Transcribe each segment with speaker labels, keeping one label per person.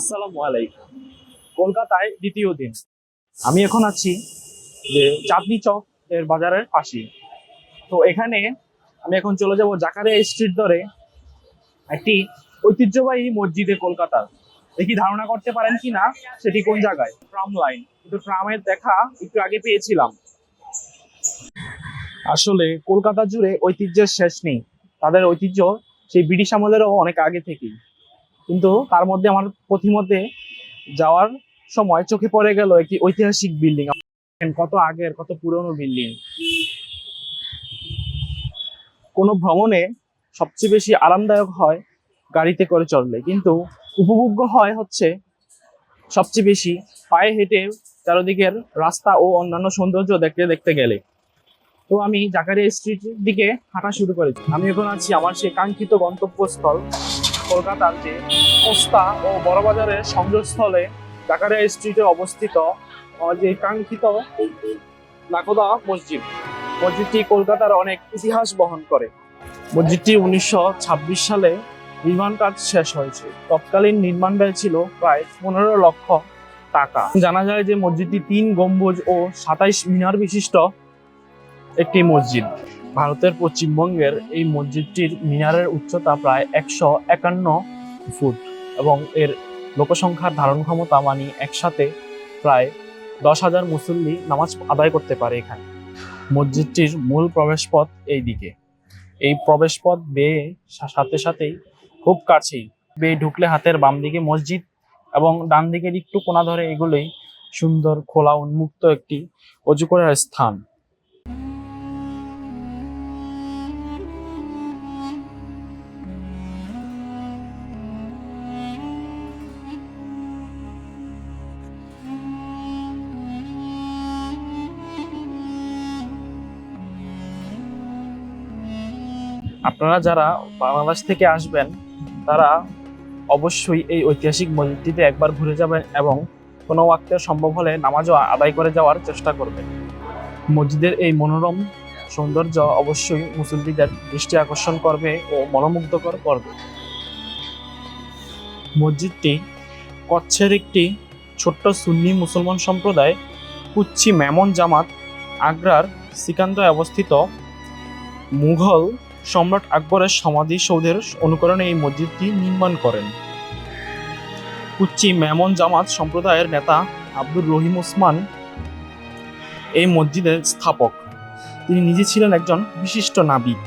Speaker 1: আসসালামু আলাইকুম। কলকাতায় দ্বিতীয় দিন। আমি এখন আছি যে চাঁদনি চক এর বাজারের পাশে। তো এখানে আমি এখন চলে যাব জাকারিয়া স্ট্রিট ধরে একটি ঐতিহ্যবাহী মসজিদে কলকাতার। দেখি ধারণা করতে পারেন কি না সেটি কোন জায়গায়? Tram line. কিন্তু ট্রামের দেখা একটু আগে পেয়েছিলাম। আসলে কলকাতা জুড়ে ঐতিহ্যের শেষ নেই। তাদের ঐতিহ্য সেই ব্রিটিশ আমলেরও অনেক আগে থেকেই। কিন্তু তার মধ্যে আমার পথিমধ্যে যাওয়ার সময় চোখে পড়ে গেল একটি ঐতিহাসিক বিল্ডিং। কত আগের, কত পুরনো বিল্ডিং। কোনো ভ্রমণে সবচেয়ে বেশি আরামদায়ক হয় গাড়িতে করে চললে কিন্তু উপভোগ্য হয় হচ্ছে সবচেয়ে বেশি পায়ে হেঁটে চারদিকের রাস্তা ও অন্যান্য সৌন্দর্য দেখতে দেখতে গেলে। তো আমি জাকারিয়া স্ট্রিটের দিকে হাঁটা শুরু করেছি। আমি এখন আছি আমার সেই কাঙ্ক্ষিত গন্তব্যস্থল কলকাতার যে পোস্তা ও বড়বাজারের সংযোগস্থলে জাকারিয়া স্ট্রিটে অবস্থিত যে কাঙ্ক্ষিত নাকোদা মসজিদ। মসজিদটি কলকাতার অনেক ইতিহাস বহন করে। মসজিদটি উনিশশো ছাব্বিশ সালে নির্মাণ কাজ শেষ হয়েছে। তৎকালীন নির্মাণ ব্যয় ছিল প্রায় পনেরো লক্ষ টাকা। জানা যায় যে মসজিদটি তিন গম্বুজ ও সাতাইশ মিনার বিশিষ্ট একটি মসজিদ। ভারতের পশ্চিমবঙ্গের এই মসজিদটির মিনারের উচ্চতা প্রায় একশো একান্ন ফুট এবং এর লোকসংখ্যার ধারণ ক্ষমতা মানে একসাথে প্রায় দশ হাজার মুসল্লি নামাজ আদায় করতে পারে এখানে। মসজিদটির মূল প্রবেশপথ এই দিকে এই প্রবেশপথ বেয়ে সাথে সাথেই খুব কাছেই বেয়ে ঢুকলে হাতের বাম দিকে মসজিদ এবং ডান দিকের একটু কোনা ধরে এগুলোই সুন্দর, খোলা, উন্মুক্ত একটি অজু করার স্থান। আপনারা যারা বাংলাদেশ থেকে আসবেন, তারা অবশ্যই এই ঐতিহাসিক মসজিদটিতে একবার ঘুরে যাবেন এবং কোনো ওয়াক্তে সম্ভব হলে নামাজও আদায় করে যাওয়ার চেষ্টা করবেন। মসজিদের এই মনোরম সৌন্দর্য অবশ্যই মুসল্লিদের দৃষ্টি আকর্ষণ করবে ও মনোমুগ্ধকর করবে। মসজিদটি কচ্ছের একটি ছোট্ট সুন্নি মুসলমান সম্প্রদায়, কুচ্ছি মেমন জামাত, আগ্রার সিকান্দায় অবস্থিত মুঘল সম্রাট আকবরের সমাধি সৌধের অনুকরণে এই মসজিদটি নির্মাণ করেন। কুচ্চি মেমন জামাত সম্প্রদায়ের নেতা আব্দুর রহিম ওসমান এই মসজিদের স্থাপক। তিনি নিজে ছিলেন একজন বিশিষ্ট নাবিক।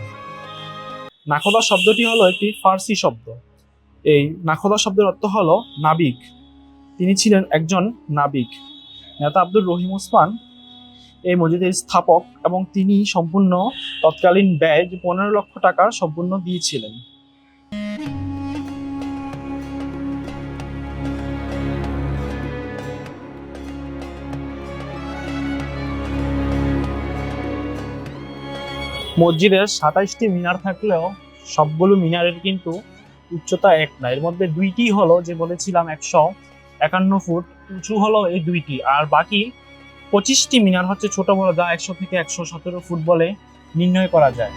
Speaker 1: নাখোদা শব্দটি হলো একটি ফার্সি শব্দ। এই নাখোদা শব্দের অর্থ হলো নাবিক। তিনি ছিলেন একজন নাবিক। নেতা আব্দুর রহিম ওসমান এই মসজিদের স্থাপক এবং তিনি সম্পূর্ণ তৎকালীন ব্যয় যে পনেরো লক্ষ টাকা সম্পূর্ণ দিয়েছিলেন। মসজিদের সাতাইশটি মিনার থাকলেও সবগুলো মিনারের কিন্তু উচ্চতা এক না। এর মধ্যে দুইটি হলো যে বলেছিলাম একশো একান্ন ফুট, উঁচু হলো এই দুইটি। আর বাকি পঁচিশটি মিনার হচ্ছে ছোট বড় যা একশো থেকে একশো সতেরো ফুট বলে নির্ণয় করা যায়।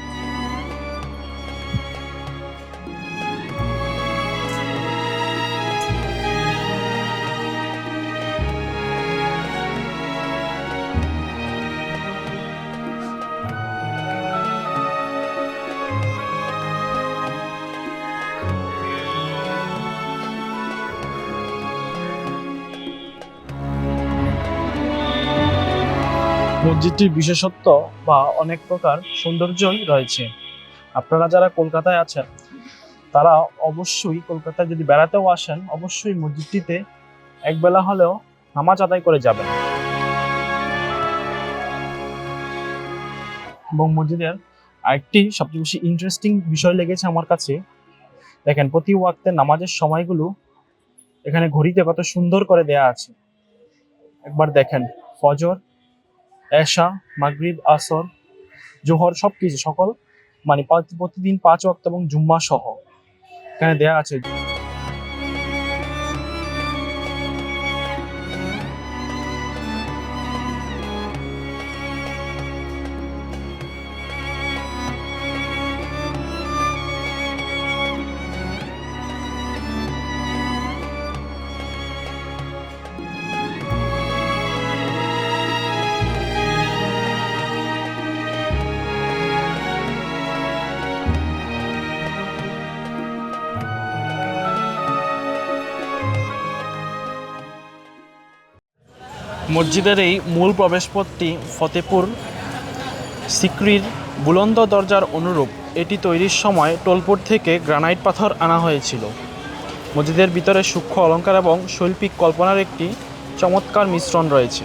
Speaker 1: মসজিদটির বিশেষত্ব বা অনেক প্রকার সৌন্দর্যই রয়েছে। আপনারা যারা কলকাতায় আছেন, তারা অবশ্যই কলকাতায় যদি বেড়াতেও আসেন, অবশ্যই মসজিদটিতে একবেলা হলেও নামাজ আদায় করে যাবেন। এবং মসজিদের আরেকটি সবচেয়ে বেশি ইন্টারেস্টিং বিষয় লেগেছে আমার কাছে। দেখেন, প্রতি ওয়াক্তের নামাজের সময়গুলো এখানে ঘড়িতে কত সুন্দর করে দেয়া আছে। একবার দেখেন, ফজর এশা, মাগরিব, আসর, জোহর সব কিছু সকল মানে প্রতিদিন পাঁচ ওয়াক্ত এবং জুম্মা সহ এখানে দেয়া আছে মসজিদের এই মূল প্রবেশপথটি ফতেপুর সিক্রির বুলন্দ দরজার অনুরূপ। এটি তৈরির সময় টোলপুর থেকে গ্রানাইট পাথর আনা হয়েছিল। মসজিদের ভিতরে সূক্ষ্ম অলঙ্কার এবং শৈল্পিক কল্পনার একটি চমৎকার মিশ্রণ রয়েছে।